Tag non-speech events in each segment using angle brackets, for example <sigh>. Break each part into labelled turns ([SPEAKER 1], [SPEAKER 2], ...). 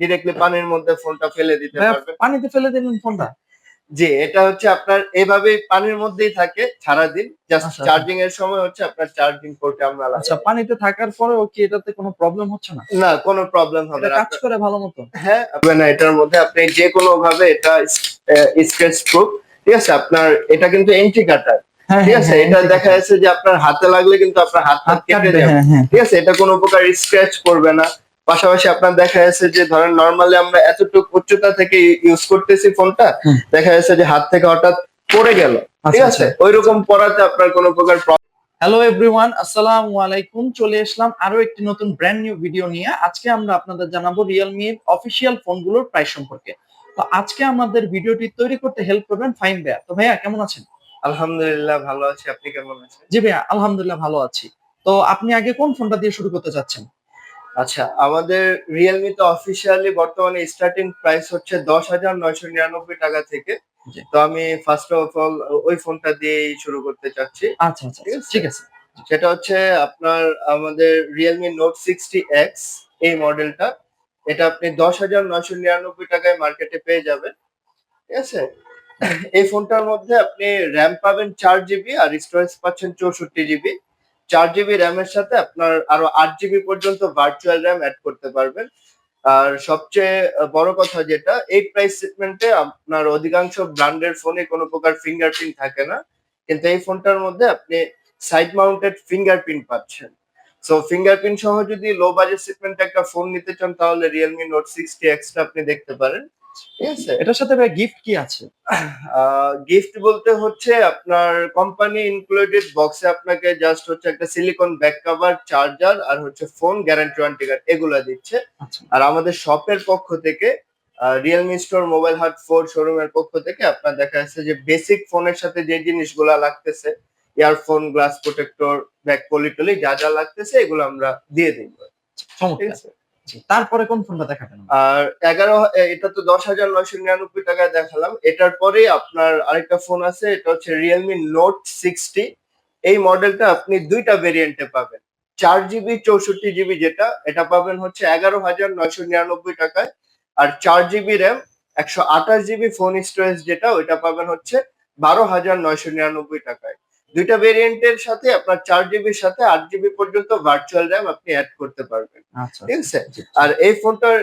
[SPEAKER 1] Directly পানির মধ্যে ফোনটা ফেলে দিতে পারবেন।
[SPEAKER 2] পানিতে ফেলে ফোনটা।
[SPEAKER 1] জি এটা হচ্ছে আপনার এইভাবে পানির মধ্যেই থাকে সারাদিন। জাস্ট
[SPEAKER 2] আচ্ছা।
[SPEAKER 1] চার্জিং এর সময় হচ্ছে আপনার চার্জিং পোর্টে আমরা
[SPEAKER 2] আচ্ছা পানিতে থাকার পরেও কি এটাতে কোনো প্রবলেম হচ্ছে না?
[SPEAKER 1] না কোনো প্রবলেম হবে না।
[SPEAKER 2] কাজ করে ভালো মতো?
[SPEAKER 1] হ্যাঁ না এটার মধ্যে আপনি যে কোনো ভাবে এটা স্ক্র্যাচ প্রুফ ঠিক আছে? আপনার এটা কিন্তু এন্ট্রি কাটার
[SPEAKER 2] হ্যাঁ
[SPEAKER 1] ঠিক আছে? এটা দেখা যাচ্ছে যে আপনার হাতে লাগলে কিন্তু আপনার হাত
[SPEAKER 2] হাত
[SPEAKER 1] কেটে যাবে।
[SPEAKER 2] হ্যাঁ হ্যাঁ।
[SPEAKER 1] ঠিক আছে? এটা কোনো প্রকার স্ক্র্যাচ করবে না। পাশাপাশি আপনার দেখা যাচ্ছে যে ধরেন নর্মালি আমরা এতটুকু উচ্চতা থেকে ইউজ করতেছি ফোনটা দেখা যাচ্ছে যে হাত থেকে হঠাৎ পড়ে গেল। ঠিক
[SPEAKER 2] আচ্ছা,
[SPEAKER 1] আছে? ওই রকম পড়াতে আপনার কোনো প্রকার
[SPEAKER 2] হ্যালো এভরিওয়ান আসসালামু আলাইকুম। চলে আসলাম আরও একটি নতুন ব্র্যান্ড নিউ ভিডিও নিয়ে। আজকে আমরা আপনাদের জানাব রিয়েলমি অফিসিয়াল ফোনগুলোর প্রাইস সম্পর্কে। তো আজকে আমাদের ভিডিওটি তৈরি করতে হেল্প করবেন ফাইন ভাইয়া। তো ভাইয়া কেমন আছেন?
[SPEAKER 1] আলহামদুলিল্লাহ ভালো আছি। আপনি কেমন আছেন?
[SPEAKER 2] জি ভাইয়া আলহামদুলিল্লাহ ভালো আছি। তো আপনি আগে কোন ফোনটা দিয়ে শুরু করতে চাচ্ছেন?
[SPEAKER 1] আচ্ছা আমাদের রিয়েলমি তো অফিসিয়ালি বর্তমানে স্টার্টিং প্রাইস হচ্ছে দশ হাজার নয়শো নিরানব্বই টাকা থেকে। তো আমি ফার্স্ট অফ অল ওই ফোনটা দিয়েই শুরু করতে চাচ্ছি।
[SPEAKER 2] আচ্ছা আচ্ছা
[SPEAKER 1] ঠিক আছে।
[SPEAKER 2] ঠিক আছে।
[SPEAKER 1] সেটা হচ্ছে আপনার আমাদের রিয়েলমি নোট সিক্সটি এক্স এই মডেলটা এটা আপনি দশ হাজার নয়শো নিরানব্বই টাকায় মার্কেটে পেয়ে যাবেন। ঠিক আছে? এই ফোনটার মধ্যে আপনি র্যাম পাবেন চার জিবি আর স্টোরেজ পাচ্ছেন চৌষট্টি জিবি চার জিবি র্যামের সাথে আপনার আরও আট জিবি পর্যন্ত ভার্চুয়াল র্যাম অ্যাড করতে পারবেন। আর সবচেয়ে বড় কথা যেটা, এই প্রাইস সেগমেন্টে আপনার অধিকাংশ ব্র্যান্ডের ফোনে কোনো প্রকার ফিঙ্গারপ্রিন্ট থাকে না। কিন্তু এই ফোনটার মধ্যে আপনি সাইড মাউন্টেড ফিঙ্গারপ্রিন্ট পাচ্ছেন। সো ফিঙ্গারপ্রিন্ট সহ যদি লো বাজেট সেগমেন্টে একটা ফোন নিতে চান, তাহলে রিয়েলমি নোট সিক্সটি এক্সটা আপনি দেখতে পারেন। ঠিক আছে?
[SPEAKER 2] এটার সাথে ভাই গিফট কি আছে?
[SPEAKER 1] গিফট বলতে হচ্ছে আপনার কোম্পানি ইনক্লুডেড বক্সে আপনাকে জাস্ট হচ্ছে একটা সিলিকন ব্যাক কভার চার্জার আর হচ্ছে ফোন গ্যারান্টি ওয়ারেন্টি কার্ড এগুলা দিচ্ছে।
[SPEAKER 2] আচ্ছা।
[SPEAKER 1] আর আমাদের শপের পক্ষ থেকে Realme store mobile hut four শোরুমের পক্ষ থেকে আপনার দেখা যাচ্ছে যে বেসিক ফোনের সাথে যে জিনিসগুলা লাগতেছে ইয়ারফোন গ্লাস প্রোটেক্টর ব্যাক পলিটলি যা যা লাগতেছে এগুলো আমরা দিয়ে দিব ঠিক আছে?
[SPEAKER 2] তারপরে কোন ফোনটা দেখাবেন?
[SPEAKER 1] আর এগারো এটা তো দশ হাজার নয়শো নিরানব্বই টাকায় দেখালাম। এটার পরে আপনার আরেকটা ফোন আছে, এটা হচ্ছে রিয়েলমি নোট সিক্সটি এই মডেলটা আপনি দুইটা ভেরিয়েন্টে পাবেন। চার জিবি চৌষট্টি জিবি যেটা, এটা পাবেন হচ্ছে এগারো হাজার নয়শো নিরানব্বই টাকায়। আর চার জিবি র্যাম একশো আঠাশ জিবি ফোন স্টোরেজ যেটা, ওইটা পাবেন হচ্ছে বারো হাজার নয়শো নিরানব্বই টাকায়। দুইটা ভেরিয়েন্টের সাথে আপনার চার জিবির সাথে আট জিবি পর্যন্ত ভার্চুয়াল র্যাম আপনি অ্যাড করতে পারবেন।
[SPEAKER 2] আচ্ছা।
[SPEAKER 1] ঠিক আছে? আর এই ফোনটার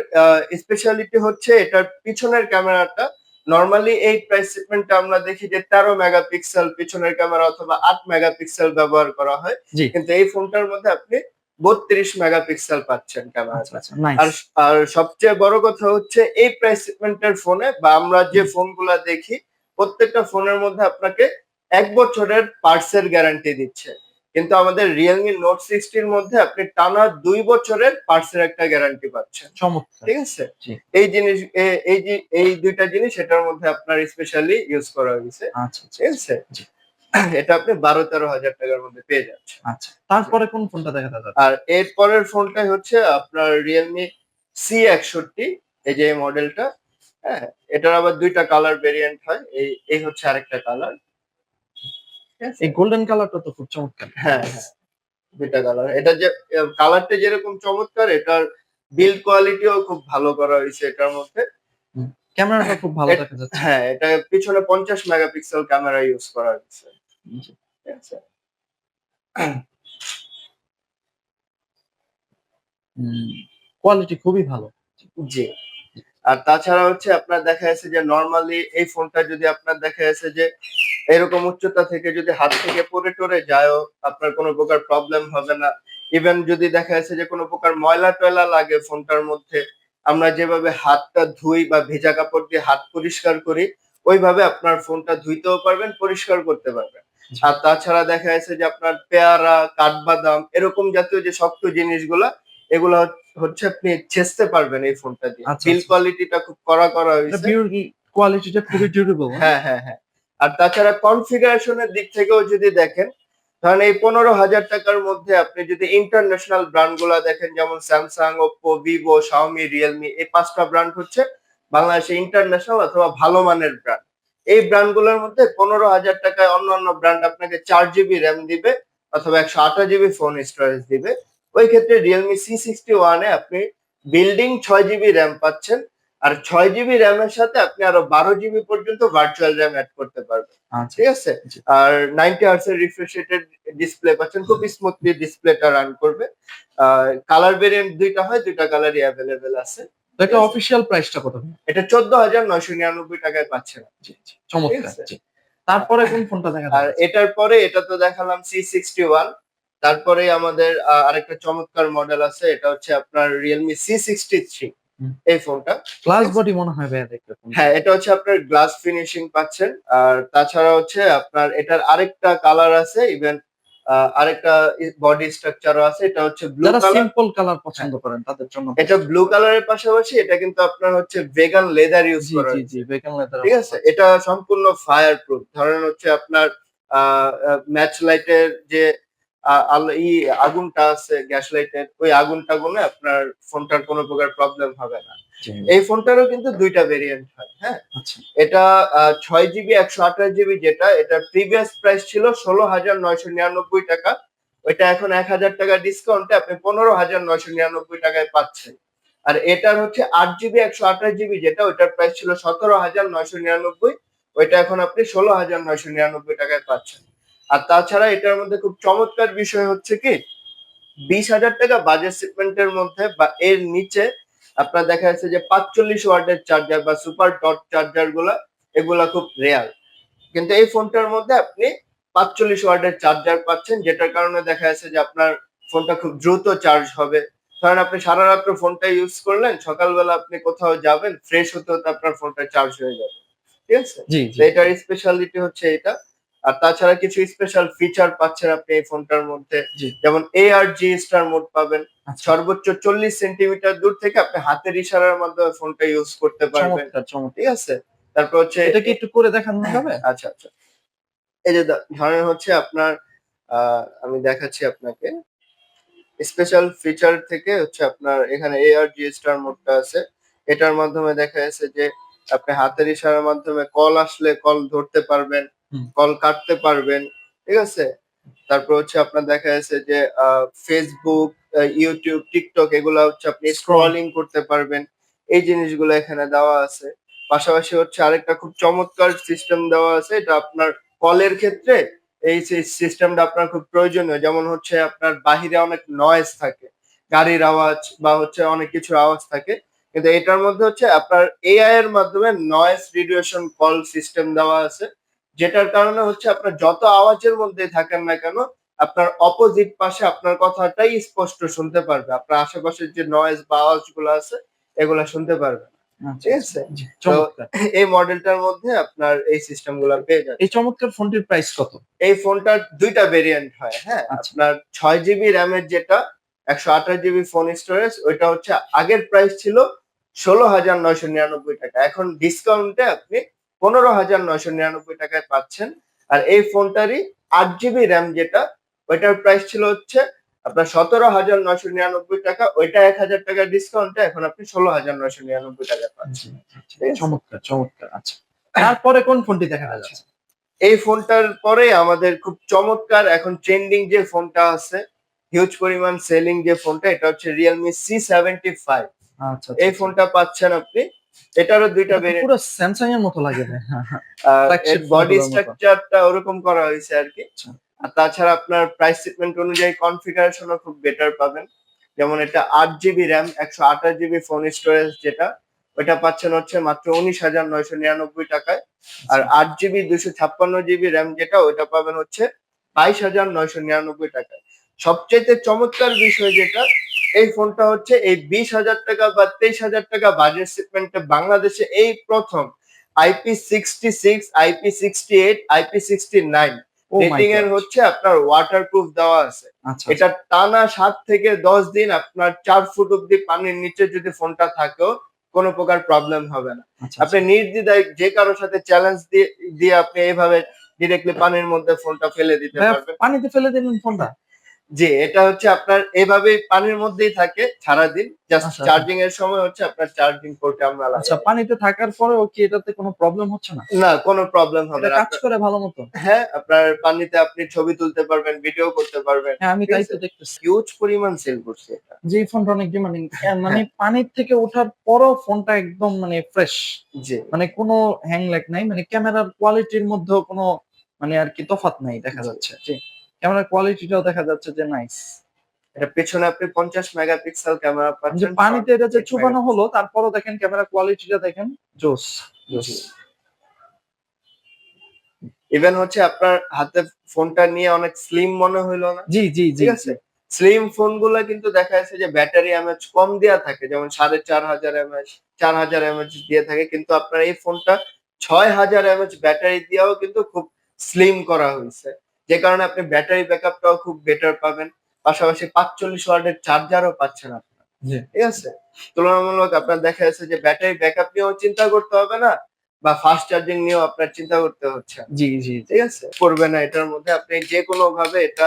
[SPEAKER 1] স্পেশালিটি হচ্ছে এটার পিছনের ক্যামেরাটা নর্মালি এই প্রাইস সেগমেন্টে আমরা দেখি যে তেরো মেগাপিক্সেল পিছনের ক্যামেরা অথবা আট মেগাপিক্সেল ব্যবহার করা হয়। কিন্তু এই ফোনটার মধ্যে আপনি বত্রিশ মেগাপিক্সেল পাচ্ছেন
[SPEAKER 2] আচ্ছা
[SPEAKER 1] ক্যামেরাটা
[SPEAKER 2] আচ্ছা
[SPEAKER 1] আর আর সবচেয়ে বড় কথা হচ্ছে এই প্রাইস সেগমেন্টের ফোনে বা আমরা যে ফোনগুলা দেখি প্রত্যেকটা ফোনের মধ্যে আপনাকে এক বছরের পার্টসের গ্যারান্টি দিচ্ছে। কিন্তু আমাদের রিয়েলমি নোট সিক্সটির মধ্যে আপনি টানা দুই বছরের পার্টসের একটা গ্যারান্টি পাচ্ছেন। ঠিক আছে। এই জিনিস এই যে এই দুইটা জিনিস এটার মধ্যে আপনার স্পেশালি ইউজ করা হয়েছে।
[SPEAKER 2] আচ্ছা আচ্ছা,
[SPEAKER 1] ঠিক আছে? এটা আপনি বারো তেরো হাজার টাকার মধ্যে পেয়ে যাচ্ছেন।
[SPEAKER 2] আচ্ছা তারপরে কোন ফোনটা দেখাতে যাচ্ছে?
[SPEAKER 1] আর এর পরের ফোনটাই হচ্ছে আপনার রিয়েলমি সি একষট্টি এই যে মডেলটা হ্যাঁ এটার আবার দুইটা কালার ভেরিয়েন্ট হয় এই এই হচ্ছে আরেকটা কালার
[SPEAKER 2] এই গোল্ডেন কালারটা তো খুব চমৎকার।
[SPEAKER 1] হ্যাঁ হ্যাঁ। দুইটা কালার এটা যে কালারটা যেরকম চমৎকার এটার বিল্ড কোয়ালিটিও খুব ভালো করা হয়েছে এটার মধ্যে।
[SPEAKER 2] ক্যামেরাটা খুব ভালো দেখা যাচ্ছে।
[SPEAKER 1] হ্যাঁ এটা পিছনে পঞ্চাশ মেগাপিক্সেল ক্যামেরা ইউজ করা হয়েছে।
[SPEAKER 2] কোয়ালিটি খুবই ভালো।
[SPEAKER 1] জি। আর তাছাড়া হচ্ছে আপনার দেখা যাচ্ছে যে নর্মালি এই ফোনটা যদি আপনার দেখা যাচ্ছে যে এরকম উচ্চতা থেকে যদি হাত থেকে পড়ে টরে যায়ও আপনার কোনো প্রকার প্রবলেম হবে না। ইভেন যদি দেখা যাচ্ছে যে কোনো প্রকার ময়লা টয়লা লাগে ফোনটার মধ্যে, আমরা যেভাবে হাতটা ধুই বা ভেজা কাপড় দিয়ে হাত পরিষ্কার করি, ওইভাবে আপনার ফোনটা ধুইতেও পারবেন, পরিষ্কার করতে পারবেন। আর তাছাড়া দেখা যাচ্ছে যে আপনার পেয়ারা, কাঠবাদাম, এরকম জাতীয় যে শক্ত জিনিসগুলা এগুলা হচ্ছে আপনি ছেঁচতে পারবেন এই ফোনটা দিয়ে।
[SPEAKER 2] আচ্ছা,
[SPEAKER 1] বিল
[SPEAKER 2] আচ্ছা।
[SPEAKER 1] কোয়ালিটিটা খুব কড়া করা হয়েছে।
[SPEAKER 2] কোয়ালিটিটা খুবই ডিউরেবল
[SPEAKER 1] হ্যাঁ? হ্যাঁ হ্যাঁ আর তাছাড়া কনফিগারেশনের দিক থেকেও যদি দেখেন ধরেন এই পনেরো হাজার টাকার মধ্যে আপনি যদি ইন্টারন্যাশনাল ব্র্যান্ডগুলা দেখেন যেমন Samsung Oppo Vivo Xiaomi Realme এই পাঁচটা ব্র্যান্ড হচ্ছে বাংলাদেশে ইন্টারন্যাশনাল অথবা ভালো মানের ব্র্যান্ড এই ব্র্যান্ডগুলোর মধ্যে পনেরো হাজার টাকায় অন্য অন্য ব্র্যান্ড আপনাকে চার জিবি র্যাম দিবে অথবা একশো আঠাশ জিবি ফোন স্টোরেজ দিবে। ওই ক্ষেত্রে রিয়েলমি সি সিক্সটি ওয়ানে আপনি বিল্ডিং ছয় জিবি র্যাম পাচ্ছেন আর ছয় জিবি র্যামের সাথে আপনি আরও বারো জিবি পর্যন্ত ভার্চুয়াল র্যাম অ্যাড করতে পারবেন।
[SPEAKER 2] আচ্ছা।
[SPEAKER 1] ঠিক আছে? আর নাইনটি হার্স এর রিফ্রেশ রেটেড ডিসপ্লে পাচ্ছেন খুব স্মুথলি ডিসপ্লেটা রান করবে। কালার ভেরিয়েন্ট দুইটা হয় দুইটা কালারই অ্যাভেলেবেল আছে।
[SPEAKER 2] এটা অফিসিয়াল প্রাইসটা কত
[SPEAKER 1] এটা চোদ্দ হাজার নয়শো নিরানব্বই টাকায় পাচ্ছেন।
[SPEAKER 2] চমৎকার। তারপরে কোন ফোনটা দেখা
[SPEAKER 1] আর এটার পরে এটা তো দেখালাম সি সিক্সটি ওয়ান তারপরে আমাদের আরেকটা চমৎকার মডেল আছে এটা হচ্ছে আপনার রিয়েলমি সি সিক্সটি থ্রি এই ফোনটা
[SPEAKER 2] গ্লাস বডি মনে হয়
[SPEAKER 1] হ্যাঁ এটা হচ্ছে আপনার গ্লাস ফিনিশিং পাচ্ছেন আর তাছাড়া হচ্ছে আপনার এটার আরেকটা কালার আছে ইভেন আরেকটা বডি স্ট্রাকচারও আছে এটা হচ্ছে ব্লু
[SPEAKER 2] যারা
[SPEAKER 1] কালার
[SPEAKER 2] সিম্পল কালার পছন্দ করেন তাদের জন্য
[SPEAKER 1] এটা ব্লু কালারের পাশাপাশি এটা কিন্তু আপনার হচ্ছে ভেগান লেদার ইউজ করা
[SPEAKER 2] জি। জি বেকন লেদার
[SPEAKER 1] ঠিক আছে? এটা সম্পূর্ণ ফায়ার প্রুফ ধরেন হচ্ছে আপনার ম্যাচ লাইটের যে আহ, ই আগুনটা আছে গ্যাস লাইটের ওই আগুনটা গুনে আপনার ফোনটার কোনো প্রকার প্রবলেম হবে না। এই ফোনটারও কিন্তু দুইটা ভেরিয়েন্ট হয় হ্যাঁ?
[SPEAKER 2] আচ্ছা।
[SPEAKER 1] এটা ছয় জিবি একশো আঠাশ জিবি যেটা এটা প্রিভিয়াস প্রাইস ছিল ষোলো হাজার নয়শো নিরানব্বই টাকা। ওইটা এখন এক হাজার টাকা ডিসকাউন্টে আপনি পনেরো হাজার নয়শো নিরানব্বই টাকায় পাচ্ছেন। আর এটার হচ্ছে আট জিবি একশো আঠাশ জিবি যেটা ওইটার প্রাইস ছিল সতেরো হাজার নয়শো নিরানব্বই। ওইটা এখন আপনি ষোলো হাজার নয়শো নিরানব্বই টাকায় পাচ্ছেন। আর তাছাড়া এটার মধ্যে খুব চমৎকার বিষয় হচ্ছে কি বিশ হাজার টাকা বাজেট সেগমেন্টের মধ্যে বা এর নিচে আপনার দেখা যাচ্ছে যে পাঁচচল্লিশ ওয়ার্ডের চার্জার বা সুপার ডট চার্জারগুলা এগুলা খুব রেয়ার কিন্তু এই ফোনটার মধ্যে আপনি পাঁচচল্লিশ ওয়ার্ডের চার্জার পাচ্ছেন যেটার কারণে দেখা যাচ্ছে যে আপনার ফোনটা খুব দ্রুত চার্জ হবে। ধরেন আপনি সারা রাত্র ফোনটা ইউজ করলেন সকালবেলা আপনি কোথাও যাবেন ফ্রেশ হতে হতে আপনার ফোনটা চার্জ হয়ে যাবে। ঠিক আছে? এটার স্পেশালিটি হচ্ছে এটা। আর তাছাড়া কিছু স্পেশাল ফিচার পাচ্ছেন আপনি এই ফোনটার মধ্যে। যেমন এ আর জি স্টার মোড পাবেন।
[SPEAKER 2] আচ্ছা।
[SPEAKER 1] সর্বোচ্চ চল্লিশ সেন্টিমিটার দূর থেকে আপনি হাতের ইশারার মাধ্যমে ফোনটা ইউজ করতে পারবেন। ঠিক আছে? তারপর হচ্ছে
[SPEAKER 2] এটা কি একটু করে দেখানো যাবে?
[SPEAKER 1] আচ্ছা আচ্ছা। এই যে ধরেন হচ্ছে আপনার আহ, আমি দেখাচ্ছি আপনাকে। স্পেশাল ফিচার থেকে হচ্ছে আপনার এখানে এ আর জি স্টার মোডটা আছে। এটার মাধ্যমে দেখা যাচ্ছে যে আপনি হাতের ইশারার মাধ্যমে কল আসলে কল ধরতে পারবেন। কল কাটতে পারবেন ঠিক আছে? তারপর হচ্ছে আপনার দেখা যাচ্ছে যে ফেসবুক ইউটিউব টিকটক এগুলো হচ্ছে আপনি স্ক্রলিং করতে পারবেন। এই জিনিসগুলো এখানে দেওয়া আছে। পাশাপাশি হচ্ছে আরেকটা খুব চমৎকার সিস্টেম দেওয়া আছে এটা আপনার কলের ক্ষেত্রে। এই সিস্টেমটা আপনার খুব প্রয়োজনীয়। যেমন হচ্ছে আপনার বাহিরে অনেক নয়েজ থাকে গাড়ির আওয়াজ বা হচ্ছে অনেক কিছুর আওয়াজ থাকে। কিন্তু এটার মধ্যে হচ্ছে আপনার এআই এর মাধ্যমে নয়েজ রিডিউশন কল সিস্টেম দেওয়া আছে। যেটার কারণে হচ্ছে আপনার যত আওয়াজের মধ্যে থাকেন না কেন আপনার অপোজিট পাশে আপনার কথাটাই স্পষ্ট শুনতে পারবে। আপনার আশেপাশের যে নয়েজ বা আওয়াজ আওয়াজগুলো আছে এগুলা শুনতে পারবে
[SPEAKER 2] আচ্ছা,
[SPEAKER 1] ঠিক আছে? এই মডেলটার মধ্যে আপনার এই সিস্টেমগুলা পেয়ে যাবে
[SPEAKER 2] এই চমৎকার ফোনটির প্রাইস কত?
[SPEAKER 1] এই ফোনটার দুইটা ভেরিয়েন্ট হয় হ্যাঁ?
[SPEAKER 2] আচ্ছা।
[SPEAKER 1] আপনার ছয় জিবি র্যামের যেটা একশো আঠাশ জিবি ফোন স্টোরেজ ওইটা হচ্ছে আগের প্রাইস ছিল ষোলো হাজার নয়শো নিরানব্বই টাকা। এখন ডিসকাউন্টে আপনি পনেরো হাজার নয়শো নিরানব্বই টাকায় পাচ্ছেন। আর এই ফোনটারই আট জিবি র্যাম যেটা ওইটার প্রাইস ছিল হচ্ছে আপনার সতেরো হাজার নয়শো নিরানব্বই টাকা ওইটা এক হাজার টাকা ডিসকাউন্টে এখন আপনি ষোলো হাজার নয়শো নিরানব্বই টাকায় পাচ্ছেন।
[SPEAKER 2] জি,
[SPEAKER 1] ঠিক আছে?
[SPEAKER 2] চমৎকার চমৎকার আচ্ছা। তারপরে কোন ফোনটি দেখা যাচ্ছে?
[SPEAKER 1] এই ফোনটার পরে আমাদের খুব চমৎকার এখন ট্রেন্ডিং যে ফোনটা আছে হিউজ পরিমাণ সেলিং যে ফোনটা এটা হচ্ছে রিয়েলমি সি সেভেন্টি ফাইভ
[SPEAKER 2] আচ্ছা
[SPEAKER 1] এই ফোনটা পাচ্ছেন আপনি এটারও দুইটা ভেরিয়েন্ট
[SPEAKER 2] পুরো স্যামসাং এর মতো লাগে ভাই। হ্যাঁ, হ্যাঁ।
[SPEAKER 1] বডি স্ট্রাকচারটা ওরকম করা হয়েছে আর কি
[SPEAKER 2] আচ্ছা।
[SPEAKER 1] আর তাছাড়া আপনার প্রাইস সেগমেন্ট অনুযায়ী কনফিগারেশনও খুব বেটার পাবেন যেমন এটা আট জিবি র্যাম একশো আঠাশ জিবি ফোন স্টোরেজ যেটা ওটা পাচ্ছেন হচ্ছে মাত্র উনিশ হাজার নয়শো নিরানব্বই টাকায় আর আট জিবি দুশো ছাপ্পান্ন জিবি র্যাম যেটা ওটা পাবেন হচ্ছে বাইশ হাজার নয়শো নিরানব্বই টাকায় সবচেয়ে চমৎকার বিষয় যেটা এই ফোনটা হচ্ছে এই বিশ হাজার টাকা বা তেইশ হাজার টাকা বাজেট সেগমেন্টে বাংলাদেশে এই প্রথম IP sixty six IP sixty eight IP sixty nine
[SPEAKER 2] Oh
[SPEAKER 1] এর হচ্ছে আপনার ওয়াটার প্রুফ দেওয়া আছে।
[SPEAKER 2] আচ্ছা
[SPEAKER 1] এটা টানা সাত থেকে দশ দিন আপনার চার ফুট অব্দি পানির নিচে যদি ফোনটা থাকেও কোনো প্রকার প্রবলেম হবে না।
[SPEAKER 2] আচ্ছা,
[SPEAKER 1] আপনি নির্দ্বিধায় যে কারোর সাথে চ্যালেঞ্জ দিয়ে দিয়ে আপনি এইভাবে ডিরেক্টলি পানির মধ্যে ফোনটা ফেলে দিতে পারবেন।
[SPEAKER 2] পানিতে ফেলে দিলেন ফোনটা?
[SPEAKER 1] জি এটা হচ্ছে আপনার এভাবে পানির মধ্যেই থাকে সারাদিন জাস্ট
[SPEAKER 2] আচ্ছা, আচ্ছা।
[SPEAKER 1] চার্জিং এর সময় হচ্ছে আপনার চার্জিং পোর্টে আমরা
[SPEAKER 2] আচ্ছা পানিতে থাকার পরেও কি এটাতে কোনো প্রবলেম হচ্ছে না?
[SPEAKER 1] না কোনো প্রবলেম হবে না।
[SPEAKER 2] কাজ করে ভালো মতো?
[SPEAKER 1] হ্যাঁ আপনার পানিতে আপনি ছবি তুলতে পারবেন ভিডিও করতে পারবেন।
[SPEAKER 2] হ্যাঁ আমি তাই তো দেখতেছি।
[SPEAKER 1] হিউজ পরিমাণ সেল করছে এটা।
[SPEAKER 2] যে ফোনটা অনেক ডিমান্ডিং <laughs> মানে
[SPEAKER 1] হ্যাঁ।
[SPEAKER 2] পানির থেকে ওঠার পরও ফোনটা একদম মানে ফ্রেশ
[SPEAKER 1] জি।
[SPEAKER 2] মানে কোনো হ্যাং ল্যাগ নাই মানে ক্যামেরার কোয়ালিটির মধ্যেও কোনো মানে আর কি তফাৎ নাই দেখা যাচ্ছে। জি। ক্যামেরার কোয়ালিটিটাও দেখা যাচ্ছে যে নাইস
[SPEAKER 1] এটা পেছনে আপনি পঞ্চাশ মেগাপিক্সেল ক্যামেরা
[SPEAKER 2] যে
[SPEAKER 1] পাচ্ছেন
[SPEAKER 2] পানিতে এটা যে চুবানো হলো তারপরও দেখেন ক্যামেরা কোয়ালিটিটা দেখেন জোস জোস।
[SPEAKER 1] ইভেন হচ্ছে আপনার হাতে ফোনটা নিয়ে অনেক স্লিম মনে হইল না?
[SPEAKER 2] জি জি জি
[SPEAKER 1] ঠিক আছে? স্লিম ফোনগুলা কিন্তু দেখা যাচ্ছে যে ব্যাটারি এমএচ কম দেওয়া থাকে যেমন সাড়ে চার হাজার এমএচ চার হাজার এমএচ দিয়ে থাকে কিন্তু আপনার এই ফোনটা ছয় হাজার এমএচ ব্যাটারি দিয়েও কিন্তু খুব স্লিম করা হয়েছে। যে কারণে আপনি ব্যাটারি ব্যাকআপটাও খুব বেটার পাবেন। পাশাপাশি পাঁচচল্লিশ ওয়ার্ডের চার্জারও পাচ্ছেন আপনি।
[SPEAKER 2] জি।
[SPEAKER 1] ঠিক আছে? তুলনামূলক আপনার দেখা যাচ্ছে যে ব্যাটারি ব্যাকআপ নিয়েও চিন্তা করতে হবে না বা ফাস্ট চার্জিং নিয়েও আপনার চিন্তা করতে হচ্ছে
[SPEAKER 2] জি জি
[SPEAKER 1] ঠিক আছে? করবে না এটার মধ্যে। আপনি যে কোনো ভাবে এটা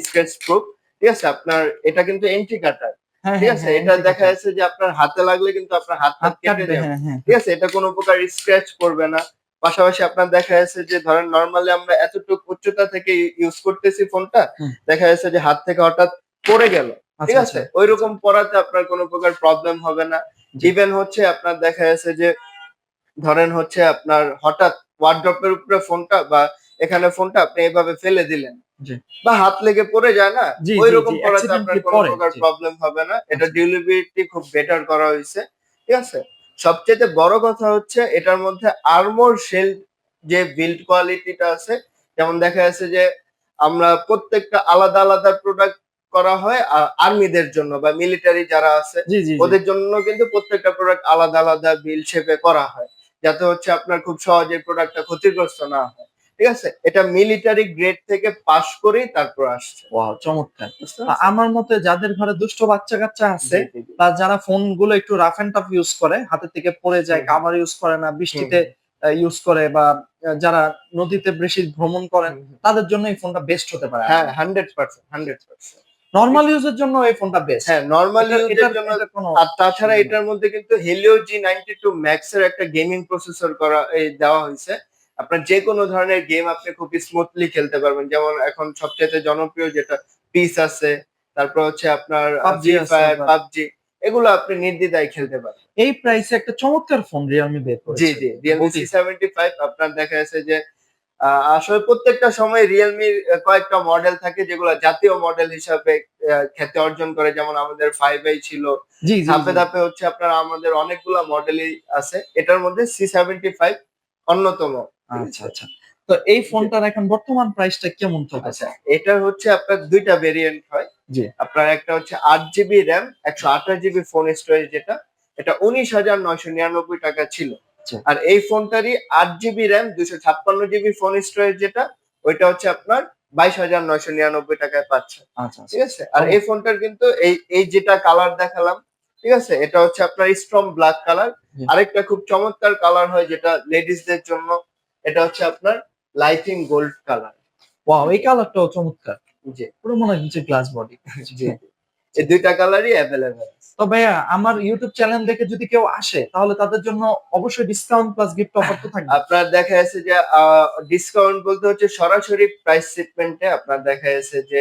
[SPEAKER 1] স্ক্র্যাচ প্রুফ ঠিক আছে? আপনার এটা কিন্তু এন্ট্রি কাটার
[SPEAKER 2] হ্যাঁ
[SPEAKER 1] ঠিক
[SPEAKER 2] হ্যাঁ,
[SPEAKER 1] আছে?
[SPEAKER 2] হ্যাঁ,
[SPEAKER 1] এটা দেখা যাচ্ছে যে আপনার হাতে লাগলে কিন্তু আপনার হাত
[SPEAKER 2] হাত
[SPEAKER 1] কেটে যাবে। ঠিক আছে? এটা কোনো প্রকার স্ক্র্যাচ করবে না। পাশাপাশি আপনার দেখা যাচ্ছে যে ধরেন নর্মালি আমরা এতটুকু উচ্চতা থেকে ইউজ করতেছি ফোনটা দেখা যাচ্ছে যে হাত থেকে হঠাৎ পড়ে গেল। ঠিক
[SPEAKER 2] আচ্ছা
[SPEAKER 1] আছে?
[SPEAKER 2] আচ্ছা।
[SPEAKER 1] ওই রকম পড়াতে আপনার কোনো প্রকার প্রবলেম হবে না। ইভেন হচ্ছে আপনার দেখা যাচ্ছে যে ধরেন হচ্ছে আপনার হঠাৎ ওয়ার্ড্রপের উপরে ফোনটা বা এখানে ফোনটা আপনি এভাবে ফেলে দিলেন। বা হাত লেগে পড়ে যায় না ওই রকম পড়াতে আপনার কোনো প্রকার প্রবলেম হবে না। এটা
[SPEAKER 2] আচ্ছা।
[SPEAKER 1] ডিউরেবিলিটি খুব বেটার করা হয়েছে। ঠিক আছে? সবচেয়ে বড় কথা হচ্ছে এটার মধ্যে আর্মোর শেল যে বিল্ড কোয়ালিটিটা আছে যেমন দেখা যাচ্ছে যে আমরা প্রত্যেকটা আলাদা আলাদা প্রোডাক্ট করা হয় আর্মিদের জন্য বা মিলিটারি যারা আছে। ওদের জন্য কিন্তু প্রত্যেকটা প্রোডাক্ট আলাদা আলাদা বিল শেপে করা হয় যাতে হচ্ছে আপনার খুব সহজে প্রোডাক্টটা ক্ষতিগ্রস্ত না হয় ঠিক আছে? এটা মিলিটারি গ্রেড থেকে পাশ করেই তারপর আসছে।
[SPEAKER 2] ওয়াও চমৎকার। আমার মতে যাদের ঘরে দুষ্ট বাচ্চা কাচ্চা আছে। বা যারা ফোনগুলো একটু রাফ এন্ড টাফ ইউজ করে হাতের থেকে পড়ে যায় কাভার ইউজ করে না বৃষ্টিতে ইউজ করে বা যারা নদীতে বেশি ভ্রমণ করেন। তাদের জন্য এই ফোনটা বেস্ট হতে পারে।
[SPEAKER 1] হ্যাঁ hundred percent hundred percent
[SPEAKER 2] normal ইউজের জন্য এই ফোনটা বেস্ট
[SPEAKER 1] হ্যাঁ নর্মাল ইউজের জন্য
[SPEAKER 2] কোনো
[SPEAKER 1] আর তাছাড়া এটার মধ্যে কিন্তু Helio G ninety two max এর একটা গেমিং প্রসেসর করা এই দেওয়া হয়েছে। আপনার যে কোনো ধরনের গেম আপনি খুব স্মুথলি খেলতে পারবেন। যেমন এখন সবচেয়ে জনপ্রিয় যেটা পিস আছে তারপর হচ্ছে আপনার ফ্রি ফায়ার পাবজি এগুলো আপনি নির্দ্বিধায় খেলতে পারেন
[SPEAKER 2] এই প্রাইসে একটা চমৎকার ফোন রিয়েলমি বের করেছে।
[SPEAKER 1] G G Realme. C seventy five আপনার দেখা যাচ্ছে যে আসলে প্রত্যেকটা সময় রিয়েলমির কয়েকটা মডেল থাকে যেগুলো জাতীয় মডেল হিসাবে খ্যাতি অর্জন করে। যেমন আমাদের ফাইভ আই ছিল।
[SPEAKER 2] জি জি
[SPEAKER 1] ধাপে। ধাপে হচ্ছে আপনার আমাদের অনেকগুলা মডেলই আছে। এটার মধ্যে সি সেভেন্টি ফাইভ অন্যতম।
[SPEAKER 2] আচ্ছা আচ্ছা। তো এই ফোনটার এখন বর্তমান প্রাইসটা কেমন চলতেছে?
[SPEAKER 1] আচ্ছা এটা হচ্ছে আপনার দুইটা ভেরিয়েন্ট হয়।
[SPEAKER 2] জি।
[SPEAKER 1] আপনার একটা হচ্ছে আট জিবি র্যাম একশো আঠাশ জিবি ফোন স্টোরেজ যেটা। এটা উনিশ হাজার নয়শো নিরানব্বই টাকা ছিল। আর এই ফোনটারই আট জিবি র্যাম দুশো ছাপ্পান্ন জিবি ফোন স্টোরেজ যেটা ওইটা হচ্ছে আপনার বাইশ হাজার নয়শো নিরানব্বই টাকায় পাচ্ছে।
[SPEAKER 2] আচ্ছা আচ্ছা।
[SPEAKER 1] ঠিক আছে? আর এই ফোনটার কিন্তু এই এই যেটা কালার দেখালাম ঠিক আছে? এটা হচ্ছে আপনার স্ট্রং ব্ল্যাক কালার। আরেকটা খুব চমৎকার কালার হয় যেটা লেডিসদের জন্য। এটা হচ্ছে আপনার লাইটিং গোল্ড কালার
[SPEAKER 2] ওয়াও এই কালারটাও চমৎকার।
[SPEAKER 1] জি।
[SPEAKER 2] পুরো মনে হচ্ছে গ্লাস বডি
[SPEAKER 1] জি এই দুইটা কালারই অ্যাভেলেবেল
[SPEAKER 2] তো ভাইয়া আমার ইউটিউব চ্যানেল দেখে যদি কেউ আসে তাহলে তাদের জন্য অবশ্যই ডিসকাউন্ট প্লাস গিফট অফার তো থাকবে।
[SPEAKER 1] আপনার দেখা যাচ্ছে যে ডিসকাউন্ট বলতে হচ্ছে সরাসরি প্রাইস শিপমেন্টে আপনার দেখা যাচ্ছে যে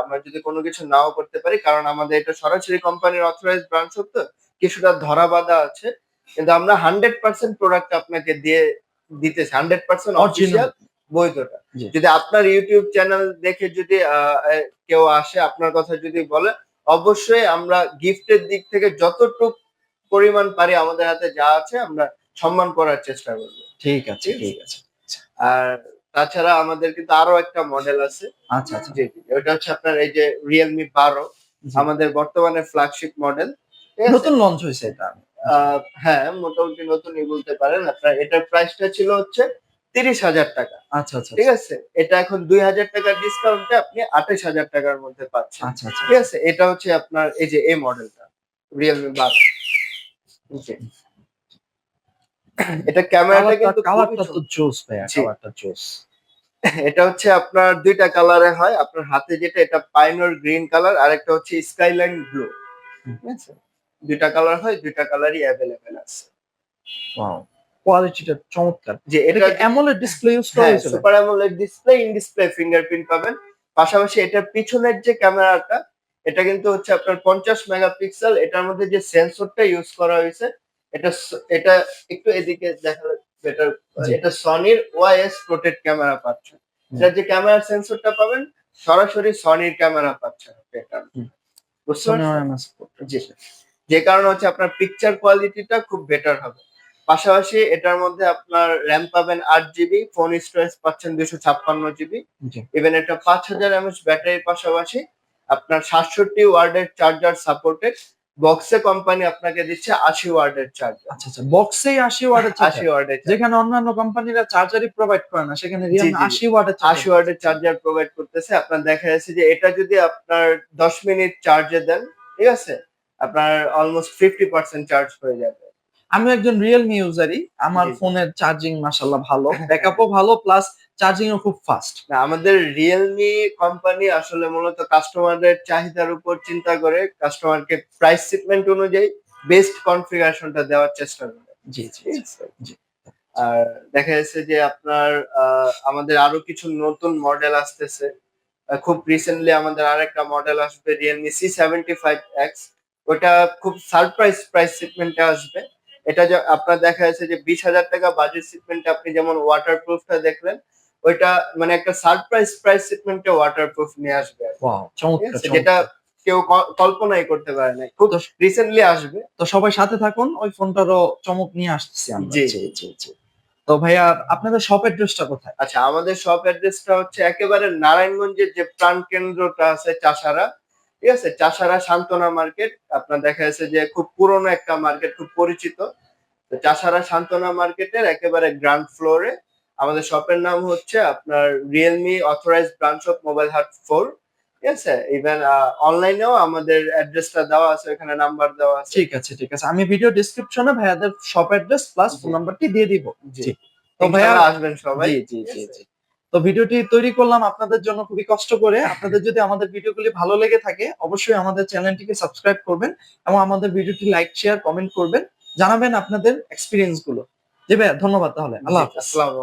[SPEAKER 1] আমরা যদি কোনো কিছু নাও করতে পারি কারণ আমাদের এটা সরাসরি কোম্পানির অথরাইজ ব্রাঞ্চ তো কিছুটা ধরা বাঁধা আছে। কিন্তু আমরা হান্ড্রেড পার্সেন্ট প্রোডাক্ট আপনাকে দিয়ে দিতেছি হান্ড্রেড পার্সেন্ট অফিসিয়াল বৈধটা যদি আপনার ইউটিউব চ্যানেল দেখে যদি কেউ আসে আপনার কথা যদি বলে অবশ্যই আমরা গিফটের দিক থেকে যতটুক পরিমাণ পারি আমাদের হাতে যা আছে আমরা সম্মান করার চেষ্টা করব।
[SPEAKER 2] ঠিক আছে
[SPEAKER 1] ঠিক
[SPEAKER 2] আছে?
[SPEAKER 1] আর তাছাড়া আমাদের কিন্তু আরও একটা মডেল আছে।
[SPEAKER 2] আচ্ছা আচ্ছা।
[SPEAKER 1] জি জি ওটা হচ্ছে আপনার এই যে রিয়েলমি বারো আমাদের বর্তমানে ফ্ল্যাগশিপ মডেল
[SPEAKER 2] নতুন লঞ্চ হয়েছে এটা।
[SPEAKER 1] হ্যাঁ মোটামুটি নতুনই বলতে পারেন। আপনার এটার প্রাইসটা ছিল হচ্ছে তিরিশ হাজার টাকা।
[SPEAKER 2] আচ্ছা আচ্ছা
[SPEAKER 1] ঠিক আছে? এটা এখন দুই হাজার টাকার ডিসকাউন্টে আপনি আঠাশ হাজার টাকার মধ্যে পাচ্ছেন।
[SPEAKER 2] আচ্ছা আচ্ছা।
[SPEAKER 1] ঠিক আছে? এটা হচ্ছে আপনার এই যে এই মডেলটা রিয়েলমি বারো। এটা ক্যামেরাটা কিন্তু
[SPEAKER 2] কালারটা তো জোস ভাইয়া
[SPEAKER 1] জি।
[SPEAKER 2] কালারটা জোস
[SPEAKER 1] এটা হচ্ছে আপনার দুইটা কালারে হয়। আপনার হাতে যেটা এটা পাইনর গ্রিন কালার আর একটা হচ্ছে স্কাইলাইন ব্লু ঠিক আছে? দুইটা কালার হয় দুইটা কালারই অ্যাভেলেবেল আছে।
[SPEAKER 2] ওয়াও কোয়ালিটিটা চমৎকার।
[SPEAKER 1] যে
[SPEAKER 2] এটা অ্যামোলেড ডিসপ্লে ইউজ করা
[SPEAKER 1] হ্যাঁ
[SPEAKER 2] হয়েছিল
[SPEAKER 1] super AMOLED display in display fingerprint পাবেন। পাশাপাশি এটার পিছনের যে ক্যামেরাটা এটা কিন্তু হচ্ছে আপনার পঞ্চাশ মেগাপিক্সেল এটার মধ্যে যে সেন্সরটা ইউজ করা হয়েছে এটা এটা একটু এদিকে দেখালে বেটার এটা সনির ওয়াইএস প্রোটেক্ট ক্যামেরা পাচ্ছেন। এটা যে ক্যামেরা সেন্সরটা পাবেন সরাসরি সনির ক্যামেরা পাচ্ছেন এটা। বুঝতে পারছেন? জি। যে কারণে হচ্ছে আপনার পিকচার কোয়ালিটিটা খুব বেটার হবে। পাশাপাশি এটার মধ্যে আপনার র্যাম পাবেন আট জিবি ফোন স্টোরেজ পাচ্ছেন দুশো ছাপ্পান্ন জিবি ইভেন এটা পাঁচ হাজার এমএচ ব্যাটারির পাশাপাশি আপনার সাতষট্টি ওয়ার্ডের চার্জার সাপোর্টেড বক্সে কোম্পানি আপনাকে দিচ্ছে আশি ওয়ার্ডের চার্জার
[SPEAKER 2] আচ্ছা আচ্ছা বক্সেই আশি ওয়ার্ডের
[SPEAKER 1] আশি ওয়ার্ডের
[SPEAKER 2] যেখানে অন্যান্য কোম্পানিরা চার্জারই প্রোভাইড করে না সেখানে রিয়েলমি। আশি ওয়াটের
[SPEAKER 1] আশি ওয়ার্ডের চার্জার প্রোভাইড করতেছে। আপনার দেখা যাচ্ছে যে এটা যদি আপনার দশ মিনিট চার্জে দেন ঠিক আছে? আপনার অলমোস্ট ফিফটি পার্সেন্ট চার্জ হয়ে যাবে।
[SPEAKER 2] আমি একজন রিয়েলমি ইউজারই আমার। ফোনের চার্জিং মাশাআল্লাহ ভালো ব্যাকআপও ভালো প্লাস চার্জিং ও খুব ফাস্ট
[SPEAKER 1] না আমাদের রিয়েলমি কোম্পানি আসলে মূলত কাস্টমারদের চাহিদার উপর চিন্তা করে কাস্টমারকে প্রাইস সিটমেন্ট অনুযায়ী বেস্ট কনফিগারেশনটা দেওয়ার চেষ্টা করে।
[SPEAKER 2] জি জি।
[SPEAKER 1] আর দেখা যাচ্ছে যে আপনার আমাদের আরও কিছু নতুন মডেল আসতেছে। খুব রিসেন্টলি আমাদের আরেকটা মডেল আসবে Realme C seventy five X ওটা খুব সারপ্রাইজ প্রাইস সিটমেন্টে আসবে। এটা যে আপনার দেখা যাচ্ছে যে বিশ হাজার টাকা বাজেট সিটমেন্টে আপনি যেমন ওয়াটার প্রুফটা দেখলেন ওইটা মানে একটা সারপ্রাইজ প্রাইস সিটমেন্টে ওয়াটার প্রুফ নিয়ে আসবে? যেটা কেউ কল্পনাই করতে পারে না। খুব রিসেন্টলি আসবে।
[SPEAKER 2] তো সবাই সাথে থাকুন ওই ফোনটারও চমক নিয়ে আসতেছি আমরা।
[SPEAKER 1] জি।
[SPEAKER 2] জি জি জি। তো ভাইয়া আপনাদের শপ অ্যাড্রেসটা কোথায়?
[SPEAKER 1] আচ্ছা আমাদের শপ অ্যাড্রেসটা হচ্ছে একেবারে নারায়ণগঞ্জের যে প্রাণ কেন্দ্রটা আছে চাষারা ঠিক আছে? চাষারা সান্ত্বনা মার্কেট আপনার দেখা যাচ্ছে যে খুব পুরনো একটা মার্কেট খুব পরিচিত। তো চাষারা সান্ত্বনা মার্কেটের একেবারে গ্রাউন্ড ফ্লোরে আমাদের শপের নাম হচ্ছে আপনার Realme authorize branch of mobile hut four ঠিক আছে? ইভেন অনলাইনেও আমাদের অ্যাড্রেসটা দেওয়া আছে এখানে নাম্বার দেওয়া আছে।
[SPEAKER 2] ঠিক আছে ঠিক আছে। আমি ভিডিও ডেসক্রিপশনে ভাইয়াদের শপ অ্যাড্রেস প্লাস ফোন নাম্বারটি দিয়ে দিব।
[SPEAKER 1] জি।
[SPEAKER 2] তো ভাইয়া
[SPEAKER 1] আসবেন সবাই।
[SPEAKER 2] জি জি? জি। তো ভিডিওটি তৈরি করলাম আপনাদের জন্য খুবই কষ্ট করে। আপনাদের যদি আমাদের ভিডিওগুলি ভালো লেগে থাকে, অবশ্যই আমাদের চ্যানেলটিকে সাবস্ক্রাইব করবেন এবং আমাদের ভিডিওটি লাইক, শেয়ার, কমেন্ট করবেন। জানাবেন আপনাদের এক্সপিরিয়েন্সগুলো। জি ভাইয়া, ধন্যবাদ তাহলে। আল্লাহ
[SPEAKER 1] আসসালামু